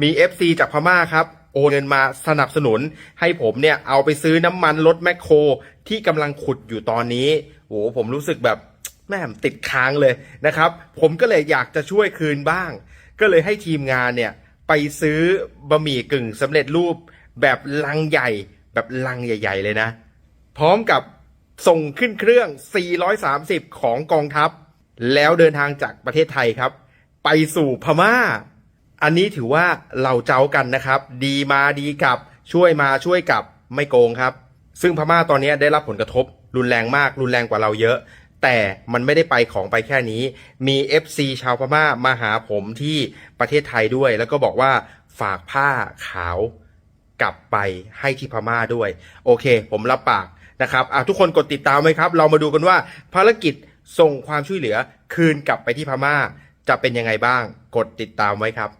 มี FC จากพม่าครับ โอนเงินมาสนับสนุน ให้ผมเนี่ยเอาไปซื้อน้ำมันรถแมคโคร ที่กำลังขุดอยู่ตอนนี้โอ้ผมรู้สึกแบบแม่มติดค้างเลยนะครับ ผมก็เลยอยากจะช่วยคืนบ้าง ก็เลยให้ทีมงานเนี่ยไปซื้อบะหมี่กึ่งสำเร็จรูป แบบลังใหญ่ แบบลังใหญ่ ๆ เลยนะ พร้อมกับส่งขึ้นเครื่อง 430 ของกองทัพ แล้วเดินทางจากประเทศไทยครับ ไปสู่พม่า อันนี้ถือว่าเราเจ้ากันนะครับ ดีมาดีกลับช่วยมาช่วยกลับไม่โกงครับ ซึ่งพม่าตอนนี้ได้รับผลกระทบ รุนแรงมาก รุนแรงกว่าเราเยอะ แต่มันไม่ได้ไปของไปแค่นี้ มี FC ชาวพม่ามาหาผมที่ประเทศไทยด้วย แล้วก็บอกว่าฝากผ้าขาวกลับไปให้ที่พม่าด้วย โอเค ผมรับปากนะครับอะทุกคนกดติดตามไว้ครับ เรามาดูกันว่าภารกิจส่งความช่วยเหลือคืนกลับไปที่พม่า จะเป็นยังไงบ้าง กดติดตามไว้ครับ